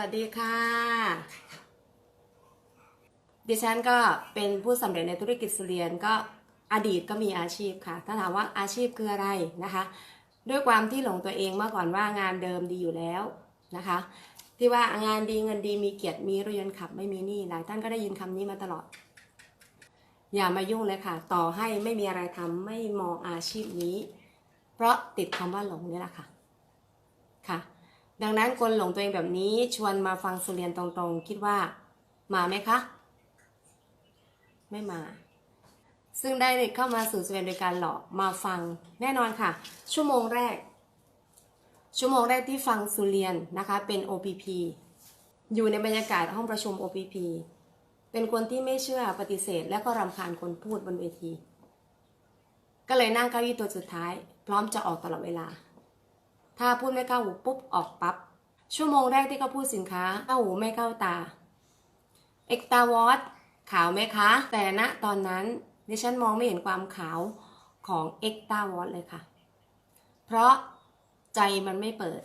วัสดีค่ะ ดิฉันก็เป็นผู้สำเร็จในธุรกิจสุเรียนก็อดีตก็มีอาชีพค่ะ ถ้าถามว่าอาชีพคืออะไรนะคะ ด้วยความที่หลงตัวเองเมื่อก่อนว่างานเดิมดีอยู่แล้วนะคะ ที่ว่างานดีเงินดีมีเกียรติมีรถยนต์ขับไม่มีหนี้หลายท่านก็ได้ยินคำนี้มาตลอด อย่ามายุ่งเลยค่ะ ต่อให้ไม่มีอะไรทำไม่มองอาชีพนี้ เพราะติดคำว่าหลงนี่แหละค่ะค่ะ ดังนั้นคนหลงตัวเองแบบนี้ชวนมาฟังสุเรียนตรงๆ คิดว่ามาไหมคะ ไม่มา ซึ่งได้เข้ามาสู่สุเรียนโดยการหลอกมาฟังแน่นอนค่ะ ชั่วโมงแรก ชั่วโมงแรกที่ฟังสุเรียนนะคะเป็น OPP อยู่ในบรรยากาศห้องประชุม OPP เป็นคนที่ไม่เชื่อปฏิเสธ และก็รำคาญคนพูดบนเวที ก็เลยนั่งเก้าอี้ตัวสุดท้าย พร้อมจะออกตลอดเวลา ถ้าพูดไม่เข้าหูปุ๊บออกปับ๊บชั่วโมงแรกที่เขาพูดสินค้าเข้าหูไม่เข้าตาเอ็กตาวอตขาวไหมคะ แต่ณตอนนั้นดิฉันมองไม่เห็นความขาวของเอ็กตาวอตเลยค่ะ เพราะใจมันไม่เปิด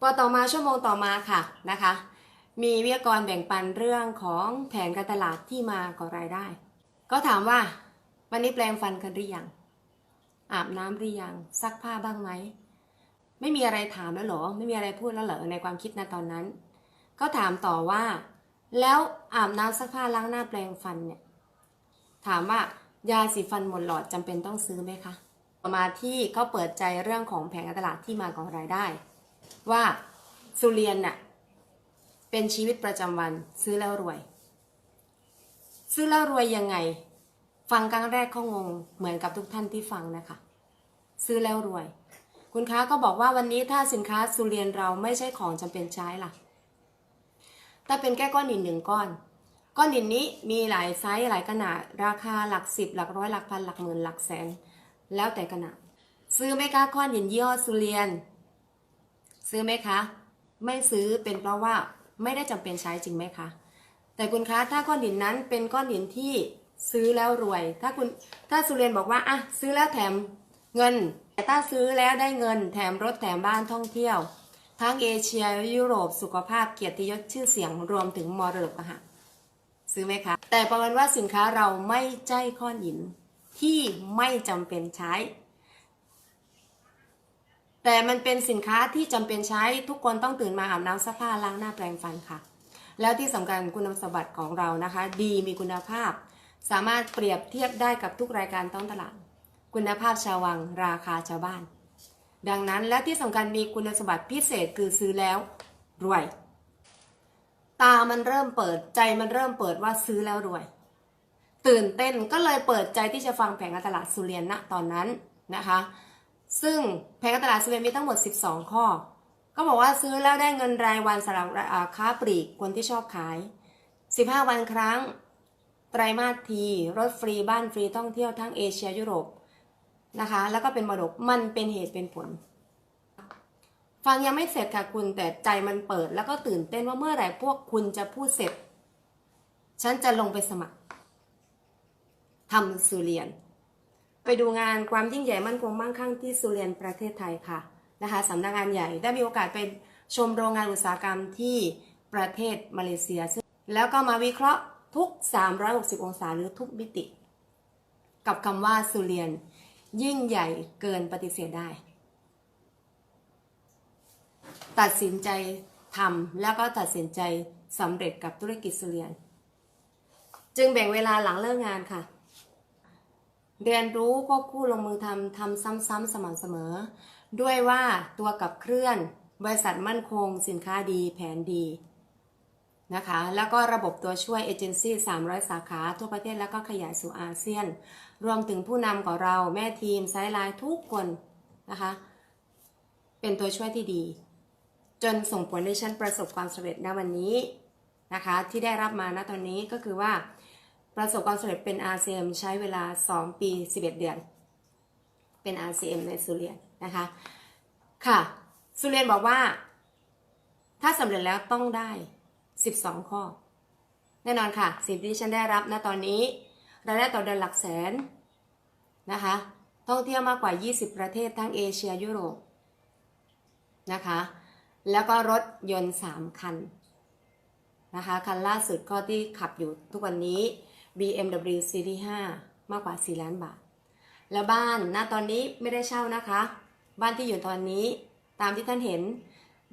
พอต่อมาชั่วโมงต่อมาค่ะนะคะ มีวิทยากรแบ่งปันเรื่องของแผนการตลาดที่มาขอรายได้ ก็ถามว่าวันนี้แปลงฟันกันหรือยังอาบน้ำหรือยังซักผ้าบ้างไหม ไม่มีอะไรถามแล้วเหรอ ไม่มีอะไรพูดแล้วเหรอในความคิดนะตอนนั้น ก็ถามต่อว่า แล้วอาบน้ำซักผ้าล้างหน้าแปรงฟันเนี่ย ถามว่ายาสีฟันหมดหลอดจำเป็นต้องซื้อไหมคะต่อมาที่เขาเปิดใจเรื่องของแผงการตลาดที่มาของรายได้ ว่าสุเรียนน่ะเป็นชีวิตประจำวันซื้อแล้วรวย ซื้อแล้วรวยยังไง ฟังครั้งแรกเขางงเหมือนกับทุกท่านที่ฟังนะคะ ซื้อแล้วรวย คุณค้าก็บอกว่าวันนี้ถ้าสินค้าสุเรียนเราไม่ใช่ของจำเป็นใช้ล่ะ ถ้าเป็นแค่ก้อนหินหนึ่งก้อน ก้อนหินนี้มีหลายไซส์หลายขนาด ราคาหลักสิบหลักร้อยหลักพันหลักหมื่นหลักแสน แล้วแต่ขนาด ซื้อไหมคะก้อนหินยี่ห้อสุเรียน ซื้อไหมคะ ไม่ซื้อเป็นเพราะว่าไม่ได้จำเป็นใช้จริงไหมคะ แต่คุณคะถ้าก้อนหินนั้นเป็นก้อนหินที่ซื้อแล้วรวย ถ้าคุณถ้าสุเรียนบอกว่าอะซื้อแล้วแถมเงิน แต่ถ้าซื้อแล้วได้เงินแถมรถแถมบ้านท่องเที่ยว ทั้งเอเชียยุโรปสุขภาพเกียรติยศชื่อเสียงรวมถึงมรดกอะค่ะซื้อไหมคะ แต่ประเมินว่าสินค้าเราไม่ใช่ก้อนหินที่ไม่จำเป็นใช้ แต่มันเป็นสินค้าที่จำเป็นใช้ทุกคนต้องตื่นมาอาบน้ำซักผ้าล้างหน้าแปรงฟันค่ะ แล้วที่สำคัญคุณสมบัติของเรานะคะ ดีมีคุณภาพ สามารถเปรียบเทียบได้กับทุกรายการท้องตลาด คุณภาพชาววัง ราคาชาวบ้าน ดังนั้นและที่สำคัญมีคุณสมบัติพิเศษคือซื้อแล้ว รวย ตามันเริ่มเปิดใจมันเริ่มเปิดว่าซื้อแล้วรวย ตื่นเต้นก็เลยเปิดใจที่จะฟังแผงการตลาดสุเรียนณตอนนั้นนะคะ ซึ่งแผงการตลาดสุเรียนมีทั้งหมด 12 ข้อ ก็บอกว่าซื้อแล้วได้เงินรายวันสำหรับค้าปลีกคนที่ชอบขาย 15 วันครั้งไตรมาสที รถฟรีบ้านฟรีท่องเที่ยวทั้งเอเชียยุโรป นะคะ แล้วก็เป็นมรดกมันเป็นเหตุเป็นผล ฟังยังไม่เสร็จค่ะคุณแต่ใจมันเปิด แล้วก็ตื่นเต้นว่าเมื่อไหร่พวกคุณจะพูดเสร็จ ฉันจะลงไปสมัครทำสุเรียน ไปดูงานความยิ่งใหญ่มั่นคงมั่งคั่งที่สุเรียนประเทศไทยค่ะนะคะสำนักงานใหญ่ได้มีโอกาสไปชมโรงงานอุตสาหกรรมที่ประเทศมาเลเซียซึ่งแล้วก็มาวิเคราะห์ทุก 360 องศาหรือทุกมิติ กับคำว่าสุเรียน ยิ่งใหญ่เกินปฏิเสธได้ ตัดสินใจทำแล้วก็ตัดสินใจสำเร็จกับธุรกิจสุเรียน จึงแบ่งเวลาหลังเลิกงานค่ะ เรียนรู้ควบคู่ลงมือทำทำซ้ำๆสม่ำเสมอ ด้วยว่าตัวกับเคลื่อน บริษัทมั่นคง สินค้าดีแผนดีนะคะแล้วก็ระบบตัวช่วยเอเจนซี่300 สาขาทั่วประเทศแล้วก็ขยายสู่อาเซียน รวมถึงผู้นำของเราแม่ทีมไซด์ไลน์ทุกคนนะคะ เป็นตัวช่วยที่ดี จนส่งผลให้ฉันประสบความสำเร็จณวันนี้นะคะ ที่ได้รับมาณตอนนี้ก็คือว่าประสบความสำเร็จเป็น RCM ใช้เวลา 2 ปี 11 เดือน เป็น RCM ในสุเรียนนะคะ ค่ะ สุเรียนบอกว่า ถ้าสำเร็จแล้วต้องได้ 12 ข้อ แน่นอนค่ะ สิ่งที่ฉันได้รับณตอนนี้ รายได้ต่อเดือนหลักแสนนะคะท่องเที่ยวมากกว่า 20 ประเทศทั้งเอเชียยุโรปนะคะ แล้วก็รถยนต์ 3 คันนะคะ คันล่าสุดก็ที่ขับอยู่ทุกวันนี้ BMW Series 5มากกว่า 4 ล้านบาท แล้วบ้านณตอนนี้ไม่ได้เช่านะคะ บ้านที่อยู่ตอนนี้ตามที่ท่านเห็น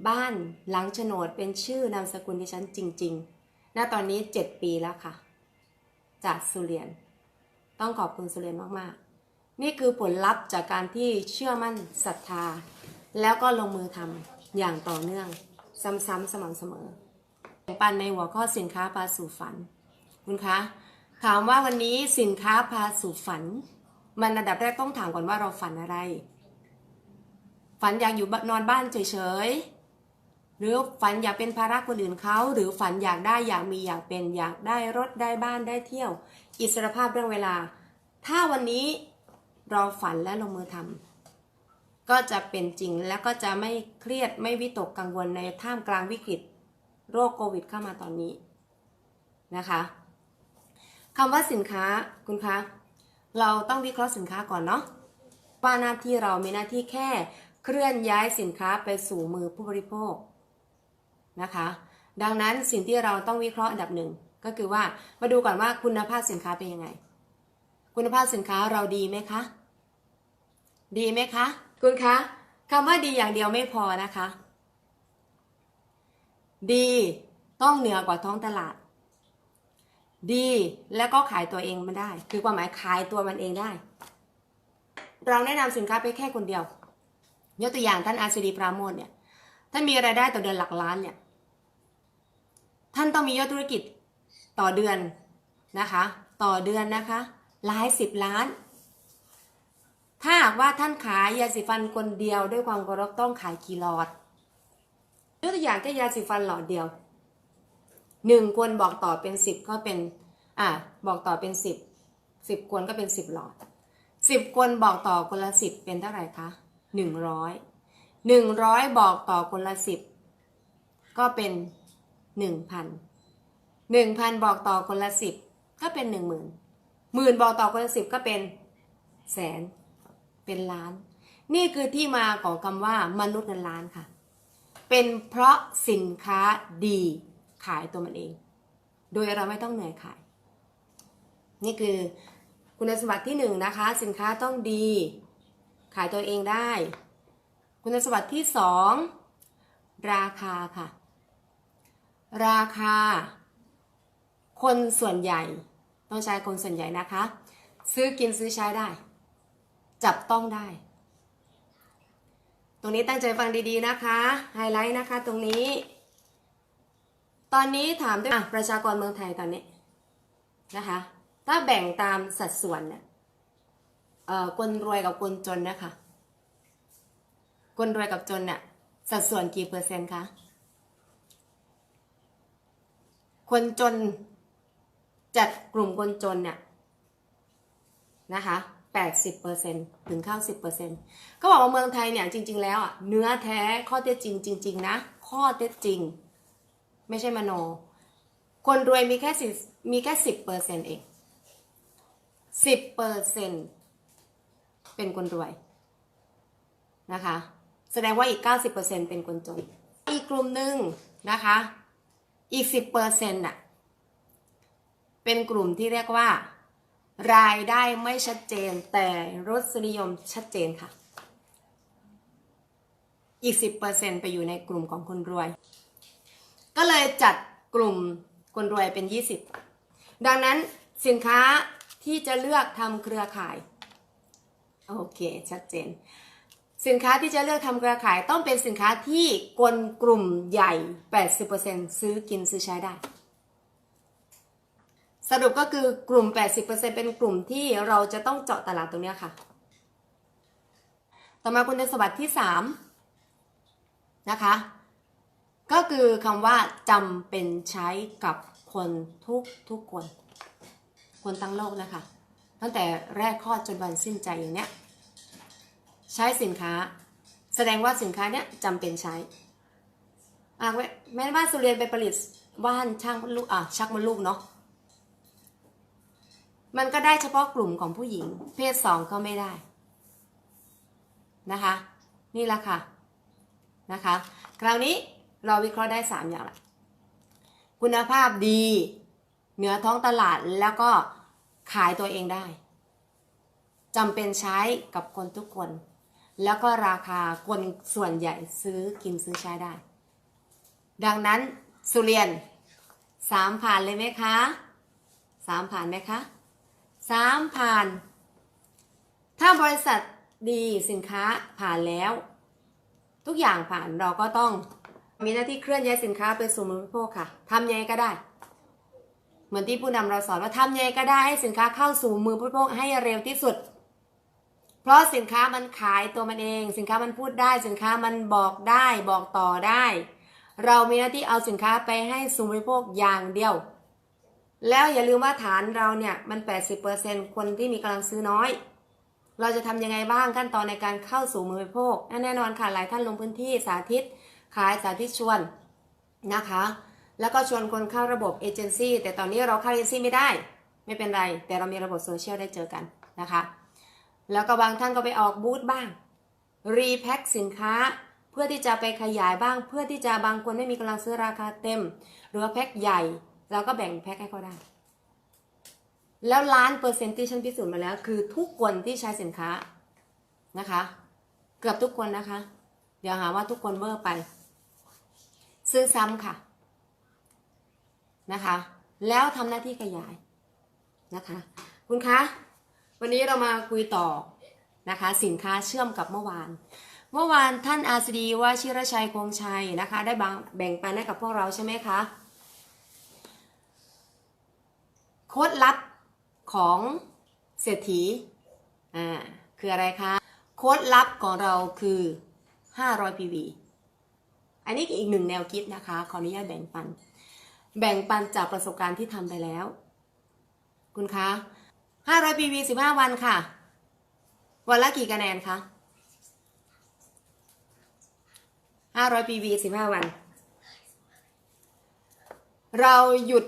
บ้านหลังโฉนดเป็นชื่อนามสกุลดิฉันจริงๆณตอนนี้ 7 ปีแล้วค่ะ จากสุเรียน ต้องขอบคุณสุเรียนมากๆ นี่คือผลลัพธ์จากการที่เชื่อมั่นศรัทธา แล้วก็ลงมือทำอย่างต่อเนื่อง ซ้ำๆสม่ำเสมอแบ่งปันในหัวข้อสินค้าพาสู่ฝัน คุณคะถามว่าวันนี้สินค้าพาสู่ฝัน มันระดับแรกต้องถามก่อนว่าเราฝันอะไร ฝันอยากอยู่นอนบ้านเฉยๆ หรือฝันอยากเป็นภาระคนอื่นเขาหรือฝันอยากได้อยากมีอยากเป็นอยากได้รถได้บ้านได้เที่ยว อิสรภาพเรื่องเวลา ถ้าวันนี้เราฝันและลงมือทำก็จะเป็นจริงและก็จะไม่เครียดไม่วิตกกังวลในท่ามกลางวิกฤต โรคโควิดเข้ามาตอนนี้นะคะคำว่าสินค้าคุณคะเราต้องวิเคราะห์สินค้าก่อนเนาะว่าหน้าที่เรามีหน้าที่แค่เคลื่อนย้ายสินค้าไปสู่มือผู้บริโภค นะคะ ดังนั้นสิ่งที่เราต้องวิเคราะห์อันดับหนึ่งก็คือว่ามาดูก่อนว่าคุณภาพสินค้าเป็นยังไง คุณภาพสินค้าเราดีไหมคะ ดีไหมคะ คุณคะคำว่าดีอย่างเดียวไม่พอนะคะ ดีต้องเหนือกว่าท้องตลาด ดีแล้วก็ขายตัวเองมันได้ คือความหมายขายตัวมันเองได้ เราแนะนำสินค้าไปแค่คนเดียว ยกตัวอย่างท่านอาศิริปราโมทเนี่ยท่านมีรายได้ต่อเดือนหลักล้านเนี่ย ท่านต้องมียอดธุรกิจต่อเดือนนะคะ ต่อเดือนนะคะหลายสิบล้าน ถ้าหากว่าท่านขายยาสีฟันคนเดียวด้วยความเคารพต้องขายกี่หลอดยกตัวอย่างแค่ยาสีฟันหลอดเดียวหนึ่งคนบอกต่อเป็นสิบก็เป็นอะบอกต่อเป็นสิบสิบคนก็เป็นสิบหลอดสิบคนบอกต่อคนละสิบเป็นเท่าไหร่คะหนึ่งร้อยหนึ่งร้อยบอกต่อคนละสิบก็เป็น หนึ่งพันหนึ่งพันบอกต่อคนละสิบก็เป็นหนึ่งหมื่นหมื่นบอกต่อคนละสิบก็เป็นแสน เป็นล้าน นี่คือที่มาของคำว่ามนุษย์เงินล้านค่ะ เป็นเพราะสินค้าดีขายตัวมันเอง โดยเราไม่ต้องเหนื่อยขาย นี่คือคุณสมบัติที่หนึ่งนะคะ สินค้าต้องดี ขายตัวเองได้ คุณสมบัติที่สองราคาค่ะ ราคา คนส่วนใหญ่ ต้องใช้คนส่วนใหญ่นะคะ ซื้อกินซื้อใช้ได้ จับต้องได้ ตรงนี้ตั้งใจฟังดีๆนะคะ ไฮไลท์นะคะตรงนี้ ตอนนี้ถามด้วยประชากรเมืองไทยตอนนี้นะคะ ถ้าแบ่งตามสัดส่วนเนี่ยเออคนรวยกับคนจนนะคะคนรวยกับจนเนี่ยสัดส่วนกี่เปอร์เซ็นต์คะ คนจนจัดกลุ่มคนจนเนี่ยนะคะ80%ถึงเข้า10%ก็บอกว่าเมืองไทยเนี่ยจริง ๆ แล้วอะเนื้อแท้ข้อเท็จจริงจริง ๆ นะ ข้อเท็จจริง ไม่ใช่มโน คนรวยมีแค่สิมีแค่สิบเปอร์เซ็นเองสิบเปอร์เซ็นเป็นคนรวยนะคะ แสดงว่าอีกเก้าสิบเปอร์เซ็นเป็นคนจน อีกกลุ่มหนึ่งนะคะ อีกสิบเปอร์เซ็นต์น่ะ เป็นกลุ่มที่เรียกว่า รายได้ไม่ชัดเจนแต่รสนิยมชัดเจนค่ะ อีกสิบเปอร์เซ็นไปอยู่ในกลุ่มของคนรวย ก็เลยจัดกลุ่มคนรวยเป็น 20 ดังนั้นสินค้าที่จะเลือกทำเครือข่าย โอเค ชัดเจน สินค้าที่จะเลือกทำเครือข่ายต้องเป็นสินค้าที่คนกลุ่มใหญ่ 80%ซื้อกินซื้อใช้ได้ สรุปก็คือกลุ่ม 80%เป็นกลุ่มที่เราจะต้องเจาะตลาดตรงเนี้ยค่ะ ต่อมาคุณสมบัติที่ 3 นะคะ ก็คือคำว่าจำเป็นใช้กับคนทุกทุกคน คนทั้งโลกนะคะ ตั้งแต่แรกคลอดจนวันสิ้นใจอย่างเนี้ย ใช้สินค้า แสดงว่าสินค้าเนี้ยจำเป็นใช้อะแม้ว่าสุเรียนไปผลิตว่านช่างมดลูกอะชักมดลูกเนาะมันก็ได้เฉพาะกลุ่มของผู้หญิง เพศสองก็ไม่ได้นะคะ นี่ละค่ะนะคะ คราวนี้เราวิเคราะห์ได้ 3 อย่างละคุณภาพดี เหนือท้องตลาดแล้วก็ขายตัวเองได้จำเป็นใช้กับคนทุกคน แล้วก็ราคาคนส่วนใหญ่ซื้อกินซื้อใช้ได้ ดังนั้นสุเรียนสามผ่านเลยไหมคะสามผ่านไหมคะสามผ่าน ถ้าบริษัทดีสินค้าผ่านแล้ว ทุกอย่างผ่านเราก็ต้องมีหน้าที่เคลื่อนย้ายสินค้าไปสู่มือผู้บริโภคค่ะทำยังไงก็ได้ เหมือนที่ผู้นำเราสอนว่าทำยังไงก็ได้ให้สินค้าเข้าสู่มือผู้บริโภคให้เร็วที่สุด ราะสินค้ามันขายตัวมันเอง สินค้ามันพูดได้ สินค้ามันบอกได้บอกต่อได้ เรามีหน้าที่เอาสินค้าไปให้สู่บริโภคอย่างเดียว แล้วอย่าลืมว่าฐานเราเนี่ยมัน 80%คนที่มีกำลังซื้อน้อย เราจะทำยังไงบ้างขั้นตอนในการเข้าสู่มือบริโภคแน่นอนค่ะหลายท่านลงพื้นที่สาธิตขายสาธิตชวนนะคะ แล้วก็ชวนคนเข้าระบบเอเจนซี่แต่ตอนนี้เราเข้าเอเจนซี่ไม่ได้ ไม่เป็นไร แต่เรามีระบบโซเชียลได้เจอกันนะคะ แล้วก็บางท่านก็ไปออกบูธบ้าง รีแพ็คสินค้าเพื่อที่จะไปขยายบ้าง เพื่อที่จะบางคนไม่มีกำลังซื้อราคาเต็ม หรือว่าแพ็คใหญ่เราก็แบ่งแพ็คให้เขาได้ แล้วล้านเปอร์เซ็นต์ที่ฉันพิสูจน์มาแล้ว คือทุกคนที่ใช้สินค้านะคะ เกือบทุกคนนะคะ เดี๋ยวหาว่าทุกคนเวอร์ไป ซื้อซ้ำค่ะนะคะ แล้วทำหน้าที่ขยายนะคะ คุณคะ วันนี้เรามาคุยต่อนะคะ สินค้าเชื่อมกับเมื่อวาน เมื่อวานท่านอาสดีว่าชิรชัยคงชัยนะคะ ได้บางแบ่งปันให้กับพวกเราใช่ไหมคะโค้ดลับของเศรษฐีอ่าคืออะไรคะโค้ดลับของเราคือ 500 PV อันนี้อีกหนึ่งแนวคิดนะคะ ขออนุญาตแบ่งปัน แบ่งปันจากประสบการณ์ที่ทำไปแล้ว คุณคะ 500 PV 15วันค่ะ วันละกี่คะแนนคะ500 PV 15วัน เราหยุด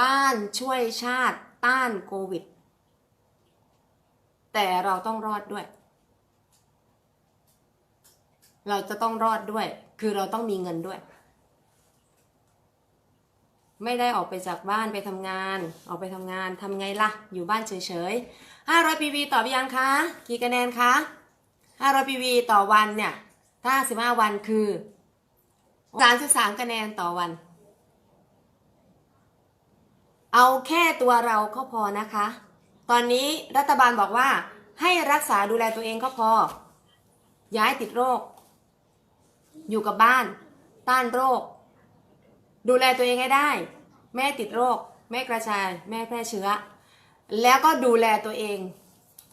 บ้านช่วยชาติต้านโควิด แต่เราต้องรอดด้วย เราจะต้องรอดด้วย คือเราต้องมีเงินด้วย ไม่ได้ออกไปจากบ้านไปทำงาน ออกไปทำงานทำไงล่ะ อยู่บ้านเฉยๆ500 PV ต่อไปยังคะ กี่คะแนนคะ500 PV ต่อวันเนี่ย ถ้า15วันคือ33คะแนนต่อวัน เอาแค่ตัวเราก็พอนะคะ ตอนนี้รัฐบาลบอกว่าให้รักษาดูแลตัวเองก็พอ ย้ายติดโรค อยู่กับบ้าน ต้านโรค ดูแลตัวเองให้ได้ แม่ติดโรค แม่กระจาย แม่แพร่เชื้อ แล้วก็ดูแลตัวเอง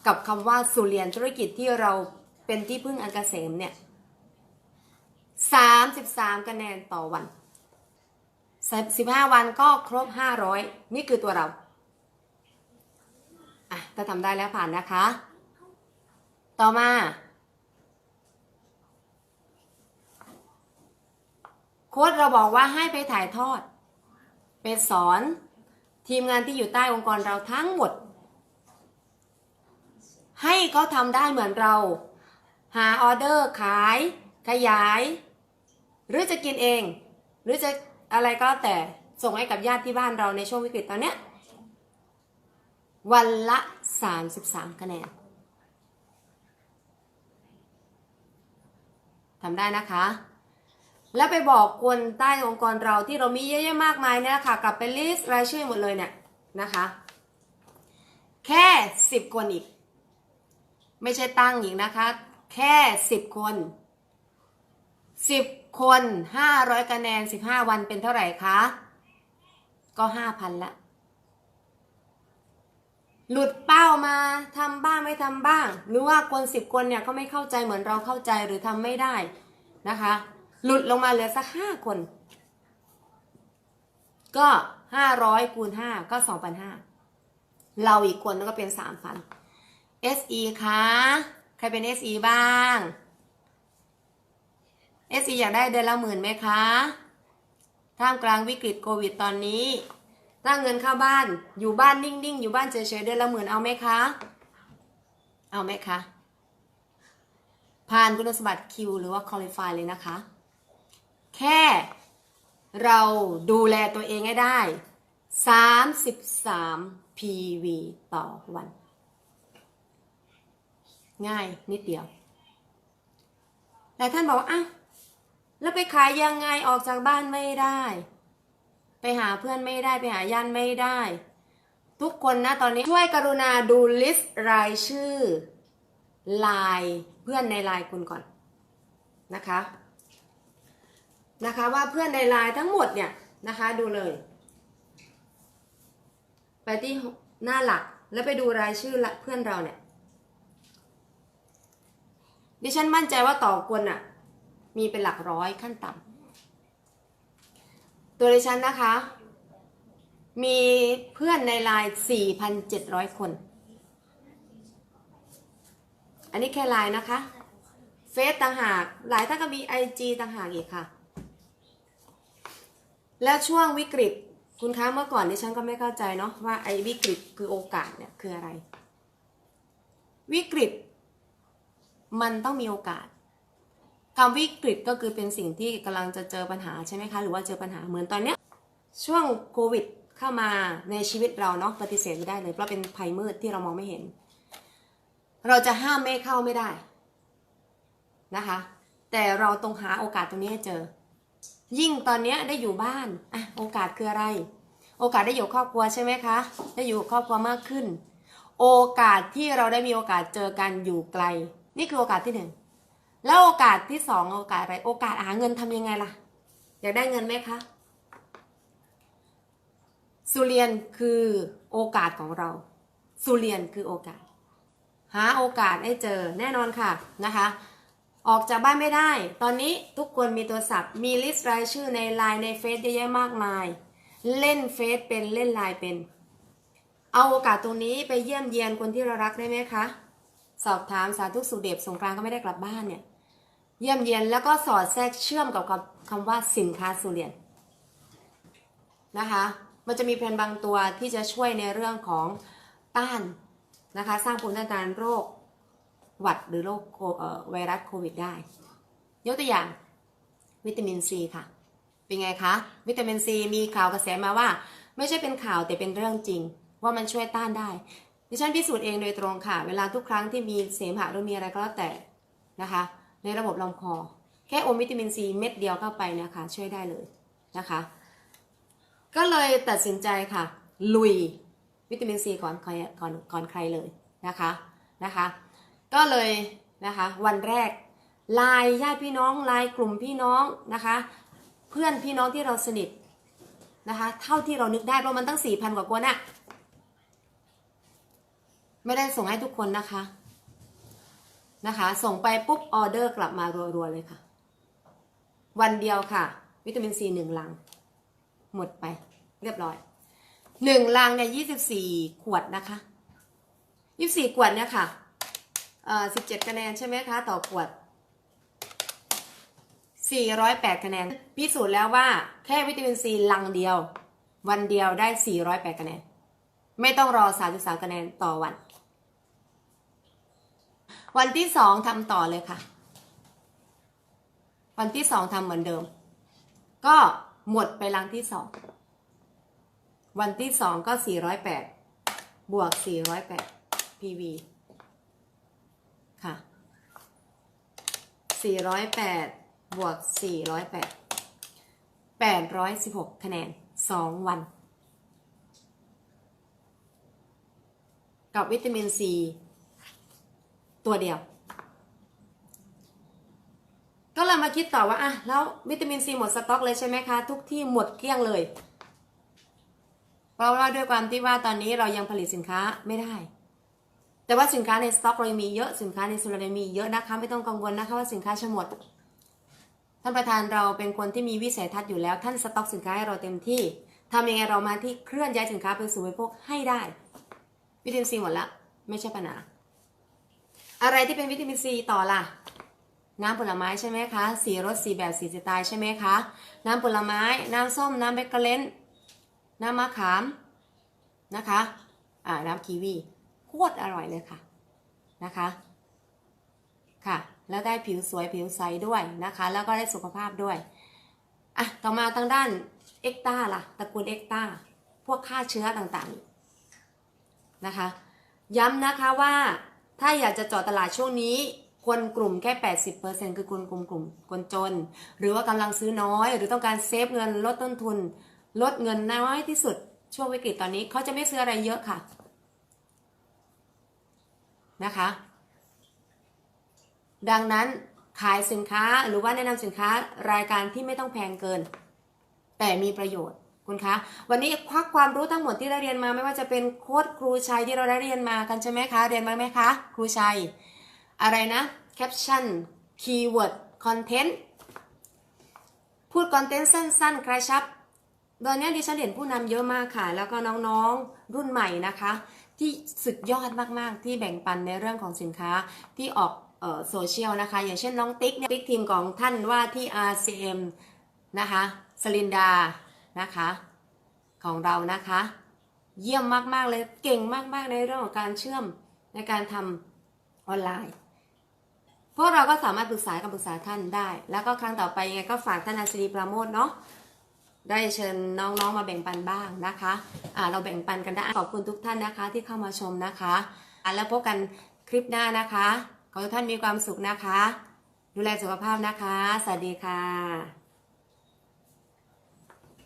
กับคำว่าสุเรียนธุรกิจที่เราเป็นที่พึ่งอันเกษมเนี่ย33คะแนนต่อวัน15วันก็ครบ500นี่คือตัวเราอะถ้าทำได้แล้วผ่านนะคะ ต่อมา โค้ดเราบอกว่าให้ไปถ่ายทอด ไปสอนทีมงานที่อยู่ใต้องค์กรเราทั้งหมด ให้เขาทำได้เหมือนเรา หาออเดอร์ขาย ขยาย หรือจะกินเอง หรือจะอะไรก็แล้วแต่ส่งให้กับญาติที่บ้านเราในช่วงวิกฤตตอนเนี้ยวันละ 33 คะแนนทำได้นะคะ แล้วไปบอกคนใต้องค์กรเราที่เรามีเยอะแยะมากมายเนี่ยค่ะกลับไปลิสต์รายชื่อหมดเลยเนี่ยนะคะ แค่10คนอีก ไม่ใช่ตั้งอีกนะคะ แค่10คน10คน500คะแนน15วันเป็นเท่าไหร่คะ ก็5,000ละ หลุดเป้ามาทำบ้างไม่ทำบ้าง หรือว่าคนสิบคนเนี่ยก็ไม่เข้าใจเหมือนเราเข้าใจหรือทำไม่ได้นะคะ หลุดลงมาเหลือสักห้าคน ก็ห้าร้อยคูณห้าก็สองพันห้าเราอีกคนก็เป็นสามพัน SE คะใครเป็น SE บ้าง SE อยากได้เดือนละหมื่นไหมคะ ท่ามกลางวิกฤตโควิดตอนนี้ตั้งเงินเข้าบ้านอยู่บ้านนิ่งๆ อยู่บ้านเฉยๆเดือนละหมื่นเอาไหมคะ เอาไหมคะ ผ่านคุณสมบัติคิวหรือว่า qualify เลยนะคะ แค่เราดูแลตัวเองให้ได้ 33 PV ต่อวัน ง่ายนิดเดียวแต่ท่านบอกว่าอะแล้วไปขายยังไงออกจากบ้านไม่ได้ ไปหาเพื่อนไม่ได้ไปหาญาติไม่ได้ ทุกคนนะตอนนี้ช่วยกรุณาดูลิสต์รายชื่อไลน์เพื่อนในไลน์คุณก่อนนะคะ นะคะว่าเพื่อนในไลน์ทั้งหมดเนี่ยนะคะดูเลย ไปที่หน้าหลักแล้วไปดูรายชื่อเพื่อนเราเนี่ย ดิฉันมั่นใจว่าต่อคนอะ มีเป็นหลักร้อยขั้นต่ำตัวดิฉันนะคะ มีเพื่อนในไลน์4,700 คน อันนี้แค่ไลน์นะคะ เฟซต่างหาก หลายท่านก็มี IG ต่างหากอีกค่ะ แล้วช่วงวิกฤต คุณคะเมื่อก่อนดิฉันก็ไม่เข้าใจเนาะว่าไอ้วิกฤตคือโอกาสเนี่ยคืออะไร วิกฤต มันต้องมีโอกาสคำวิกฤตก็คือเป็นสิ่งที่กำลังจะเจอปัญหาใช่ไหมคะ หรือว่าเจอปัญหาเหมือนตอนเนี้ยช่วงโควิดเข้ามาในชีวิตเราเนาะปฏิเสธไม่ได้เลยเพราะเป็นภัยมืดที่เรามองไม่เห็น เราจะห้ามไม่เข้าไม่ได้นะคะ แต่เราต้องหาโอกาสตรงนี้ให้เจอ ยิ่งตอนนี้ได้อยู่บ้านอะโอกาสคืออะไร โอกาสได้อยู่ครอบครัวใช่ไหมคะ ได้อยู่กับครอบครัวมากขึ้น โอกาสที่เราได้มีโอกาสเจอกันอยู่ไกล นี่คือโอกาสที่หนึ่งแล้วโอกาสที่สองโอกาสอะไร โอกาสหาเงินทำยังไงล่ะ อยากได้เงินไหมคะสุเรียนคือโอกาสของเราสุเรียนคือโอกาส หาโอกาสให้เจอแน่นอนค่ะนะคะ ออกจากบ้านไม่ได้ ตอนนี้ทุกคนมีโทรศัพท์ มีลิสต์รายชื่อในไลน์ในเฟซเยอะแยะมากมาย เล่นเฟซเป็นเล่นไลน์เป็น เอาโอกาสตรงนี้ไปเยี่ยมเยียนคนที่เรารักได้ไหมคะ สอบถามสาธุสุเดบสงกรานก็ไม่ได้กลับบ้านเนี่ย เยี่ยมเยียนแล้วก็สอดแทรกเชื่อมกับคำคำว่าสินค้าสุเรียนนะคะ มันจะมีแผนบางตัวที่จะช่วยในเรื่องของต้านนะคะ สร้างภูมิต้านทานโรค หวัดหรือโรคไวรัสโควิดได้ ยกตัวอย่างวิตามินซีค่ะ เป็นไงคะ วิตามินซีมีข่าวกระแสมาว่า ไม่ใช่เป็นข่าวแต่เป็นเรื่องจริง ว่ามันช่วยต้านได้ ดิฉันพิสูจน์เองโดยตรงค่ะ เวลาทุกครั้งที่มีเสมหะหรือมีอะไรก็แล้วแต่นะคะ ในระบบลำคอ แค่อมวิตามินซีเม็ดเดียวเข้าไปนะคะ ช่วยได้เลยนะคะ ก็เลยตัดสินใจค่ะ ลุยวิตามินซีก่อนก่อนก่อนใครเลยนะคะนะคะ ก็เลยนะคะวันแรกไลน์ญาติพี่น้องไลน์กลุ่มพี่น้องนะคะ เพื่อนพี่น้องที่เราสนิทนะคะเท่าที่เรานึกได้เพราะมันตั้งสี่พันกว่าคนอะไม่ได้ส่งให้ทุกคนนะคะนะคะ ส่งไปปุ๊บออเดอร์กลับมารัวๆเลยค่ะ วันเดียวค่ะ วิตามินซีหนึ่งลัง หมดไปเรียบร้อยหนึ่งลังเนี่ยยี่สิบสี่ขวดนะคะยี่สิบสี่ขวดเนี่ยค่ะ สิบเจ็ดคะแนนใช่ไหมคะ ต่อขวด 408 คะแนน พิสูจน์แล้วว่าแค่วิตามินซีลังเดียว วันเดียวได้ 408 คะแนน ไม่ต้องรอ 33 คะแนนต่อวัน วันที่ 2ทำต่อเลยค่ะ วันที่ 2ทำเหมือนเดิม ก็หมดไปลังที่ 2 วันที่ 2 ก็ 408 บวก 408 PV ค่ะ 408 บวก 408 816 คะแนน 2 วัน กับวิตามินซี ตัวเดียว ก็เลยมาคิดต่อว่าอะแล้ววิตามินซีหมดสต็อกเลยใช่ไหมคะ ทุกที่หมดเกลี้ยงเลย เพราะว่าด้วยความที่ว่าตอนนี้เรายังผลิตสินค้าไม่ได้ แต่ว่าสินค้าในสต็อกเรามีเยอะสินค้าในสุราเรามีเยอะนะคะไม่ต้องกังวลนะคะว่าสินค้าจะหมด ท่านประธานเราเป็นคนที่มีวิสัยทัศน์อยู่แล้วท่านสต็อกสินค้าให้เราเต็มที่ทำยังไงเรามาที่เคลื่อนย้ายสินค้าไปสู่บริโภคให้ได้ วิตามินซีหมดละไม่ใช่ปัญหาอะไรที่เป็นวิตามินซีต่อล่ะ น้ำผลไม้ใช่ไหมคะสีรสสีแบบสีสไตล์ใช่ไหมคะน้ำผลไม้ น้ำส้ม น้ำเบเกอร์เลนน้ำมะขามนะคะ อ่าน้ำกีวี โคตรอร่อยเลยค่ะนะคะค่ะ แล้วได้ผิวสวยผิวใสด้วยนะคะ แล้วก็ได้สุขภาพด้วยอะต่อมาทางด้านเอ็กตาล่ะตระกูลเอ็กตาพวกฆ่าเชื้อต่างๆนะคะ ย้ำนะคะว่าถ้าอยากจะเจาะตลาดช่วงนี้คนกลุ่มแค่ 80%คือคนกลุ่มกลุ่มคนจน หรือว่ากำลังซื้อน้อย หรือต้องการเซฟเงินลดต้นทุน ลดเงินน้อยที่สุดช่วงวิกฤตตอนนี้เขาจะไม่ซื้ออะไรเยอะค่ะ นะคะ ดังนั้นขายสินค้าหรือว่าแนะนำสินค้ารายการที่ไม่ต้องแพงเกิน แต่มีประโยชน์คุณคะ วันนี้ควักความรู้ทั้งหมดที่เราเรียนมาไม่ว่าจะเป็นโค้ดครูชัยที่เราได้เรียนมากันใช่ไหมคะ เรียนมาไหมคะ ครูชัย อะไรนะ แคปชั่น คีย์เวิร์ด คอนเทนต์ พูดคอนเทนต์สั้นๆกระชับตอนนี้ดิฉันเห็นผู้นำเยอะมากค่ะ แล้วก็น้องๆรุ่นใหม่นะคะ ที่สุดยอดมากๆ ที่แบ่งปันในเรื่องของสินค้าที่ออกโซเชียลนะคะ อย่างเช่นน้องติ๊กเนี่ยติ๊กทีมของท่านว่าที่ RCM นะคะสลินดานะคะของเรานะคะ เยี่ยมมากๆเลยเก่งมากๆในเรื่องของการเชื่อมในการทำออนไลน์พวกเราก็สามารถปรึกษากับปรึกษาท่านได้ แล้วก็ครั้งต่อไปยังไงก็ฝากท่านอาชรีปราโมทเนาะ ได้เชิญน้องๆมาแบ่งปันบ้างนะคะอ่าเราแบ่งปันกันได้ขอบคุณทุกท่านนะคะที่เข้ามาชมนะคะอ่าแล้วพบกันคลิปหน้านะคะขอให้ทุกท่านมีความสุขนะคะ ดูแลสุขภาพนะคะ สวัสดีค่ะ